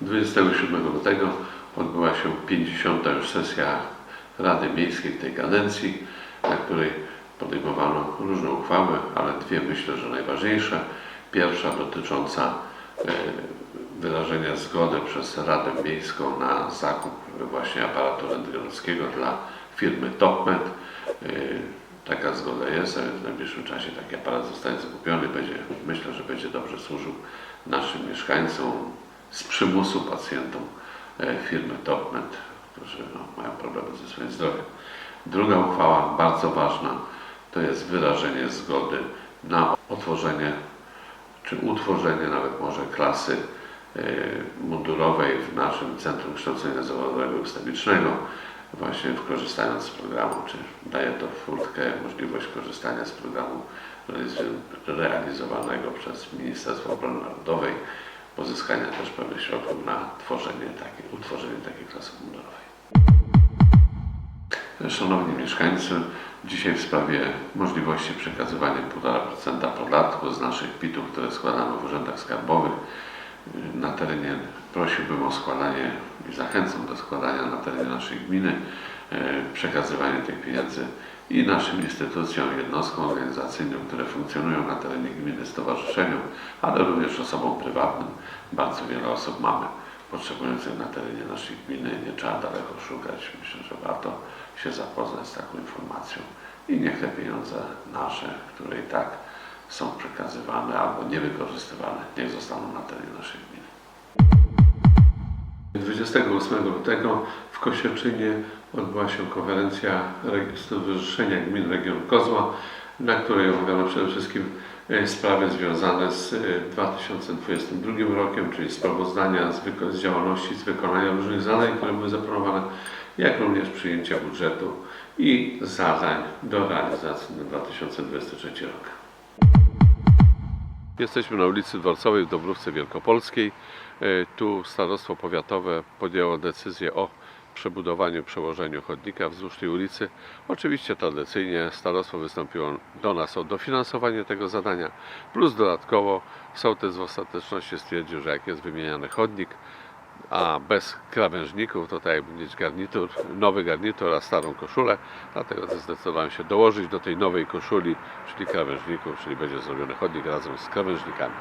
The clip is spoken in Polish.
27 lutego odbyła się 50. już sesja Rady Miejskiej tej kadencji, na której podejmowano różne uchwały, ale dwie myślę, że najważniejsze. Pierwsza dotycząca e, wyrażenia zgody przez Radę Miejską na zakup właśnie aparatu rentgenowskiego dla firmy TopMed. E, Taka zgoda jest, a więc w najbliższym czasie taki aparat zostanie zakupiony. Będzie, myślę, że będzie dobrze służył naszym mieszkańcom z przymusu pacjentom e, firmy TopMed, którzy no, mają problemy ze swoim zdrowiem. Druga uchwała, bardzo ważna, to jest wyrażenie zgody na otworzenie czy utworzenie nawet może klasy mundurowej w naszym Centrum Kształcenia Zawodowego i Ustawicznego, właśnie korzystając z programu, czy daje to furtkę, możliwość korzystania z programu realiz- realizowanego przez Ministerstwo Obrony Narodowej, pozyskania też pewnych środków na tworzenie takiej, utworzenie takiej klasy mundurowej. Szanowni mieszkańcy, dzisiaj w sprawie możliwości przekazywania 1,5% podatku z naszych PIT-ów, które składamy w urzędach skarbowych y, na terenie, prosiłbym o składanie i zachęcam do składania na terenie naszej gminy y, przekazywanie tych pieniędzy i naszym instytucjom, jednostkom organizacyjnym, które funkcjonują na terenie gminy, stowarzyszeniom, ale również osobom prywatnym. Bardzo wiele osób mamy potrzebujących na terenie naszej gminy. Nie trzeba daleko szukać. Myślę, że warto się zapoznać z taką informacją i niech te pieniądze nasze, które i tak są przekazywane albo niewykorzystywane, niech zostaną na terenie naszej gminy. 28 lutego w Kosieczynie odbyła się konferencja Stowarzyszenia Gmin Regionu Kozła, na której omawiano przede wszystkim e, sprawy związane z e, 2022 rokiem, czyli sprawozdania z, z działalności, z wykonania różnych zadań, które były zaplanowane, jak również przyjęcia budżetu i zadań do realizacji na 2023 rok. Jesteśmy na ulicy Dworcowej w Dobrówce Wielkopolskiej. E, Tu starostwo powiatowe podjęło decyzję o przebudowaniu, przełożeniu chodnika wzdłuż tej ulicy. Oczywiście tradycyjnie starostwo wystąpiło do nas o dofinansowanie tego zadania, plus dodatkowo sołtys w ostateczności stwierdził, że jak jest wymieniany chodnik, a bez krawężników to tak jakby mieć garnitur, nowy garnitur, a starą koszulę, dlatego zdecydowałem się dołożyć do tej nowej koszuli, czyli krawężników, czyli będzie zrobiony chodnik razem z krawężnikami.